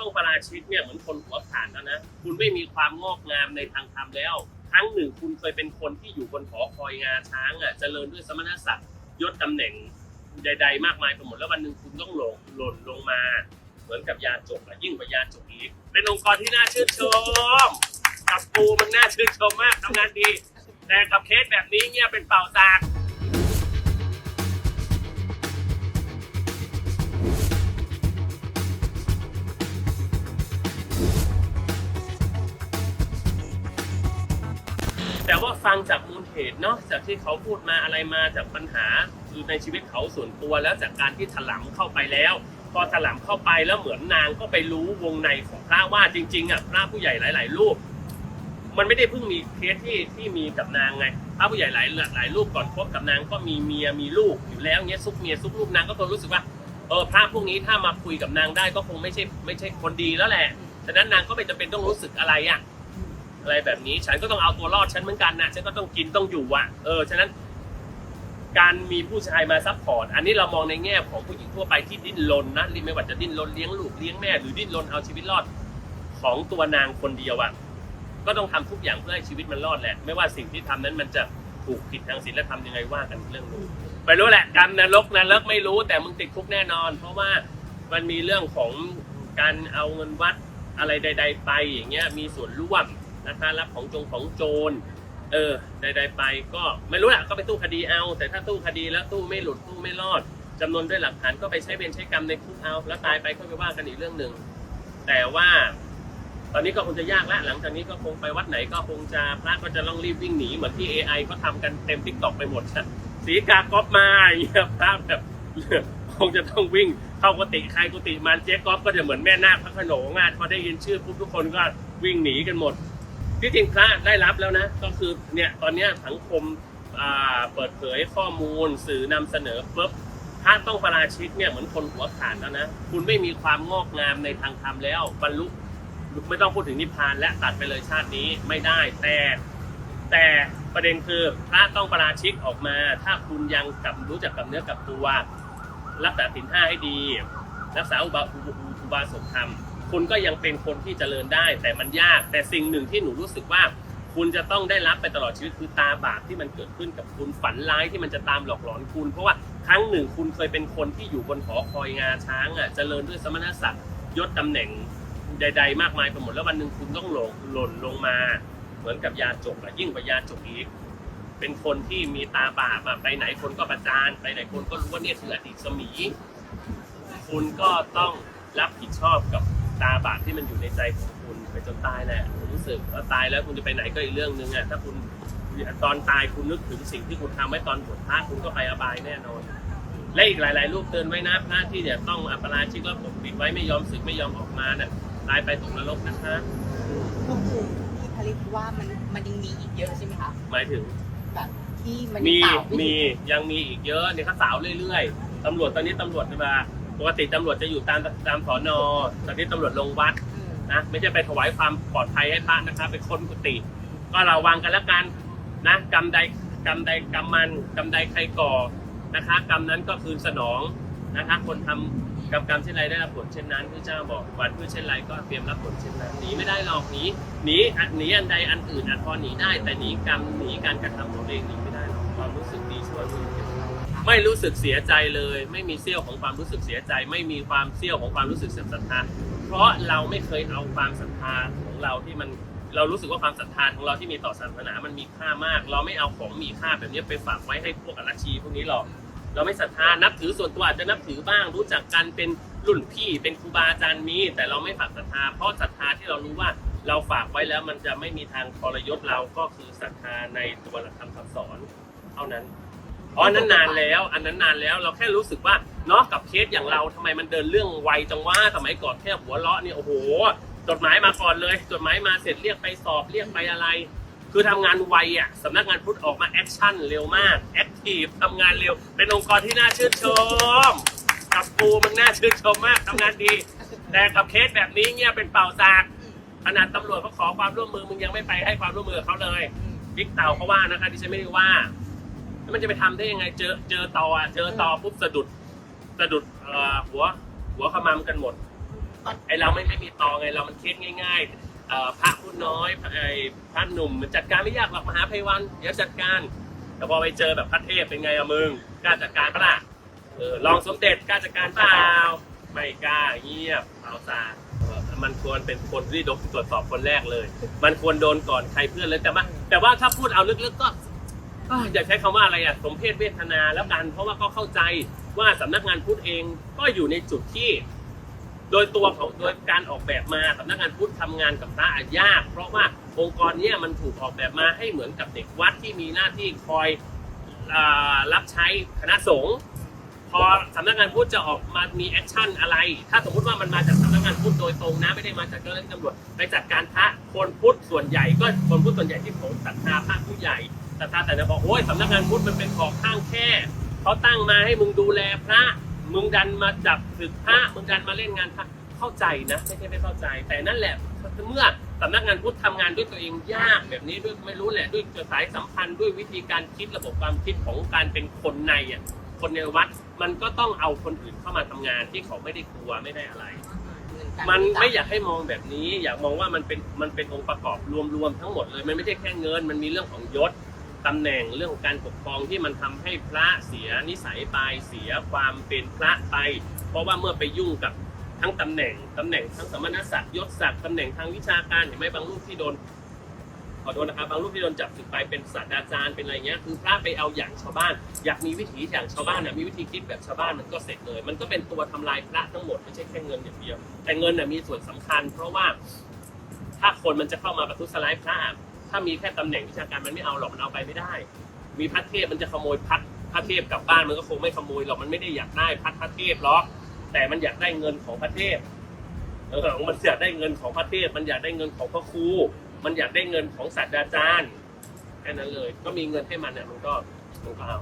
ต้องประราชิกเนี่ยเหมือนคนหัวขาดแล้วนะ คุณไม่มีความงอกงามในทางธรรมแล้ว ครั้งหนึ่งคุณเคยเป็นคนที่อยู่บนหอคอยงาช้างอะเจริญด้วยสมณศักดิ์ยศตำแหน่งใด ๆ มากมายไปหมดแล้ววันหนึ่งคุณต้องหลงหล่นลงมา เหมือนกับยาจกอะยิ่งกว่ายาจกอีก เป็นองค์กรที่น่าชื่นชม กับกูมันน่าชื่นชมมากทำงานดี แต่กับเคสแบบนี้เนี่ยเป็นเป่าซาก ฟังจากมูลเหตุเนาะจากที่เขาพูดมาอะไรมาจากปัญหาคือในชีวิตเขาส่วนตัวแล้วจากการที่ถลำเข้าไปแล้ว พอถลำเข้าไปแล้วเหมือนนางก็ไปรู้วงในของพระว่าจริงๆอะพระผู้ใหญ่หลาย ๆ รูป มันไม่ได้เพิ่งมีเคสที่ที่มีกับนางไงพระผู้ใหญ่หลายหลายรูปก่อนคบกับนางก็มีเมียมีลูกอยู่แล้วเงี้ยซุกเมียซุกลูกนางก็คงรู้สึกว่าเออพระพวกนี้ถ้ามาคุยกับนางได้ก็คงไม่ใช่ไม่ใช่คนดีแล้วแหละฉะนั้นนางก็ไม่จำเป็นต้องรู้สึกอะไรอะ อะไรแบบนี้ ฉันก็ต้องเอาตัวรอดฉันเหมือนกันนะฉันก็ต้องกินต้องอยู่อะเออฉะนั้นการมีผู้ชายมาซัพพอร์ต อันนี้เรามองในแง่ของผู้หญิงทั่วไปที่ดิ้นรนนะไม่ว่าจะดิ้นรนเลี้ยงลูกเลี้ยงแม่หรือดิ้นรนเอาชีวิตรอดของตัวนางคนเดียวอะก็ต้องทำทุกอย่างเพื่อให้ชีวิตมันรอดแหละ ไม่ว่าสิ่งที่ทำนั้นมันจะถูกผิดทางศีลธรรมยังไงว่ากันเรื่องนู้นไม่รู้แหละกรรมนรกนรกไม่รู้แต่มึงติดคุกแน่นอน เพราะว่ามันมีเรื่องของการเอาเงินวัดอะไรใด ๆ ไปอย่างเงี้ยมีส่วนร่วม นะคะรับของจงของโจรเออใดๆไปก็ไม่รู้แหละก็ไปตู้คดีเอา แต่ถ้าตู้คดีแล้วตู้ไม่หลุดตู้ไม่รอดจำนวนด้วยหลักฐานก็ไปใช้เวรใช้กรรมในคุกเอาแล้วตายไปก็ไปว่ากันอีกเรื่องหนึ่งแต่ว่า ตอนนี้ก็คงจะยากละหลังจากนี้ก็คงไปวัดไหนก็คงจะพระก็จะต้องรีบวิ่งหนีเหมือนที่ AI เขาทำกันเต็มทิกตอกไปหมดนะสีกาก๊อปมาอย่างเงี้ยพระแบบคงจะต้องวิ่งเข้ากุฏิใครกุฏิมันเจ๊ก๊อฟก็จะเหมือนแม่นาคพระโขนงอะพอได้ยินชื่อปุ๊บทุกคนก็วิ่งหนีกันหมด ที่จริงพระได้รับแล้วนะ ก็คือเนี่ยตอนเนี้ยสังคมอ่าเปิดเผยข้อมูล สื่อนำเสนอปุ๊บพระต้องประราชิกเนี่ยเหมือนคนหัวขาดแล้วนะ คุณไม่มีความงอกงามในทางธรรมแล้ว บรรลุไม่ต้องพูดถึงนิพพานและตัดไปเลยชาตินี้ไม่ได้แต่ แต่ประเด็นคือพระต้องประราชิกออกมา ถ้าคุณยังกับรู้จักกับเนื้อกับตัว รักษาศีลห้าให้ดี รักษาอุบาอุบอุบาสกธรรม คุณก็ยังเป็นคนที่เจริญได้ แต่มันยาก แต่สิ่งหนึ่งที่หนูรู้สึกว่า คุณจะต้องได้รับไปตลอดชีวิตคือตาบาปที่มันเกิดขึ้นกับคุณฝันร้ายที่มันจะตามหลอกหลอนคุณ เพราะว่าครั้งหนึ่งคุณเคยเป็นคนที่อยู่บนหอคอยงาช้างอะเจริญด้วยสมณศักดิ์ยศตำแหน่งใด ๆ มากมายไปหมดแล้ววันหนึ่งคุณต้องหลงหล่นลงมา เหมือนกับยาจกอะยิ่งกว่ายาจกอีกเป็นคนที่มีตาบาปอะไปไหนคนก็ประจานไปไหนคนก็รู้ว่าเนี่ยคืออดีตสมี คุณก็ต้องรับผิดชอบกับ ตาบาปที่มันอยู่ในใจของคุณไปจนตายแหละผมรู้สึกว่าตายแล้วคุณจะไปไหนก็อีกเรื่องหนึ่งอะถ้าคุณตอนตายคุณนึกถึงสิ่งที่คุณทำไว้ตอนบวชพระคุณก็ไปอบายแน่นอน และอีกหลาย ๆ รูปเตือนไว้นะพระที่เนี่ยต้องอัปราชิกแล้วปกปิดไว้ไม่ยอมสึกไม่ยอมออกมาน่ะตายไปตกนรกนะคะก็คือที่ผลิตว่ามันมันยังมีอีกเยอะใช่ไหมคะหมายถึงแบบที่มันมีข่าวไถึงมียังมีอีกเยอะเนี่ยเขาสาวเรื่อย ๆตำรวจตอนนี้ตำรวจมา ปกติตำรวจจะอยู่ตามตามสอนอตอนนี้ตำรวจลงวัดอืมนะไม่ใช่ไปถวายความปลอดภัยให้พระนะครับไปค้นกุฏิก็ระวังกันแล้วกันนะกรรมใดกรรมใดกรรมมันกรรมใดใครก่อนะคะกรรมนั้นก็คืนสนองนะคะคนทำกรรมกรรมเช่นไรได้รับผลเช่นนั้นพระเจ้าบอกวันเพื่อเช่นไรก็เตรียมรับผลเช่นนั้นหนีไม่ได้หรอกหนีหนีอะหนีอันใดอันอื่นอาจพอหนีได้แต่หนีกรรมหนีการกระทำของตัวเองหนี ไม่รู้สึกเสียใจเลย ไม่มีเสี้ยวของความรู้สึกเสียใจ ไม่มีความเสี้ยวของความรู้สึกเสื่อมศรัทธาเพราะเราไม่เคยเอาความศรัทธาของเราที่มันเรารู้สึกว่าความศรัทธาของเราที่มีต่อศาสนามันมีค่ามาก เราไม่เอาของมีค่าแบบนี้ไปฝากไว้ให้พวกอรัชชีพวกนี้หรอกเราไม่ศรัทธานับถือส่วนตัวอาจจะนับถือบ้าง รู้จักกันเป็นรุ่นพี่เป็นครูบาอาจารย์มีแต่เราไม่ฝากศรัทธาเพราะศรัทธาที่เรารู้ว่าเราฝากไว้แล้วมันจะไม่มีทางทรยศเราก็คือศรัทธาในตัวหลักธรรมคำสอน เท่านั้น อันนั้นนานแล้ว อันนั้นนานแล้วเราแค่รู้สึกว่าเนาะกับเคสอย่างเราทำไมมันเดินเรื่องไวจังว่าสมัยก่อนแค่หัวเราะเนี่ยโอ้โห จดหมายมาก่อนเลย จดหมายมาเสร็จเรียกไปสอบเรียกไปอะไร คือทำงานไวอะสำนักงานพุทธออกมาแอคชั่นเร็วมากแอคทีฟทำงานเร็ว เป็นองค์กรที่น่าชื่นชม กับกูมันน่าชื่นชมมากทำงานดี แต่กับเคสแบบนี้เนี่ยเป็นเป่าซากขนาดตำรวจเขาขอความร่วมมือมึงยังไม่ไปให้ความร่วมมือกับเขาเลยบิ๊กเต่าเขาว่านะคะดิฉันไม่ได้ว่า แล้วมันจะไปทำได้ยังไงเจอเจอต่ออะเจอต่อปุ๊บสะดุดสะดุดเอ่อหัวหัวขมำกันหมดไอเราไม่ไม่มีตอไงเรามันเคสง่ายๆเอ่อพระผู้น้อยพระไอพระหนุ่มมันจัดการไม่ยากหรอกมหาภัยวันเดี๋ยวจัดการแต่พอไปเจอแบบพระเทพเป็นไงอะมึงกล้าจัดการปะล่ะเออลองสมเด็จกล้าจัดการเปล่าไม่กล้าเงียบเอาซาเออมันควรเป็นคนที่โดนตรวจสอบคนแรกเลย มันควรโดนก่อนใครเพื่อนเลยแต่ว่าแต่ว่าถ้าพูดเอาลึกๆก็ อ่าอยากใช้คำว่าอะไรอะสมเพศเวทนาแล้วกันเพราะว่าก็เข้าใจว่าสำนักงานพุทธเองก็อยู่ในจุดที่ โดยตัวของโดยการออกแบบมาสำนักงานพุทธทำงานกับพระอะยาก เพราะว่าองค์กรเนี้ยมันถูกออกแบบมาให้เหมือนกับเด็กวัดที่มีหน้าที่คอยอารับใช้คณะสงฆ์พอสำนักงานพุทธจะออกมามีแอคชั่นอะไร ถ้าสมมติว่ามันมาจากสำนักงานพุทธโดยตรงนะไม่ได้มาจากเจ้าหน้าที่ตำรวจไปจัดการพระคนพุทธส่วนใหญ่ก็คนพุทธส่วนใหญ่ที่ผมศรัทธาพระผู้ใหญ่ ศรัทธาแต่จะบอกโอ้ยสำนักงานพุทธมันเป็นของข้างแค่เขาตั้งมาให้มึงดูแลพระ มึงดันมาจับศึกพระมึงดันมาเล่นงานพระเข้าใจนะไม่ใช่ไม่เข้าใจ แต่นั่นแหละเมื่อสำนักงานพุทธทำงานด้วยตัวเองยากแบบนี้ด้วยไม่รู้แหละด้วยสายสัมพันธ์ด้วยวิธีการคิดระบบความคิดของการเป็นคนในอะคนในวัดมันก็ต้องเอาคนอื่นเข้ามาทำงานที่เขาไม่ได้กลัวไม่ได้อะไร มันไม่อยากให้มองแบบนี้ อยากมองว่ามันเป็นมันเป็นองค์ประกอบรวมๆทั้งหมดเลย มันไม่ใช่แค่เงิน มันมีเรื่องของยศ ตำแหน่งเรื่องของการปกครองที่มันทำให้พระเสียนิสัยไปเสียความเป็นพระไป เพราะว่าเมื่อไปยุ่งกับทั้งตำแหน่งตำแหน่งทั้งสมณศักดิ์ยศศักดิ์ตำแหน่งทางวิชาการเห็นไหมบางรูปที่โดนขอโทษนะครับบางรูปที่โดนจับศึกไปเป็นศาสตราจารย์เป็นอะไรเงี้ยคือพระไปเอาอย่างชาวบ้าน อยากมีวิถีอย่างชาวบ้านน่ะมีวิธีคิดแบบชาวบ้านมันก็เสร็จเลย มันก็เป็นตัวทำลายพระทั้งหมดไม่ใช่แค่เงินอย่างเดียว แต่เงินน่ะมีส่วนสำคัญ เพราะว่าถ้าคนมันจะเข้ามาประทุษร้ายพระ ถ้ามีแค่ตำแหน่งวิชาการมันไม่เอาหรอกมันเอาไปไม่ได้ มีพระเทพมันจะขโมยพัดพระเทพกลับบ้านมันก็คงไม่ขโมยหรอกมันไม่ได้อยากได้พัดพระเทพหรอกแต่มันอยากได้เงินของพระเทพเออมันอยากได้เงินของพระเทพมันอยากได้เงินของพระครู มันอยากได้เงินของศาสตราจารย์แค่นั้นเลย ก็มีเงินให้มันเนี่ยมันก็มันก็เอา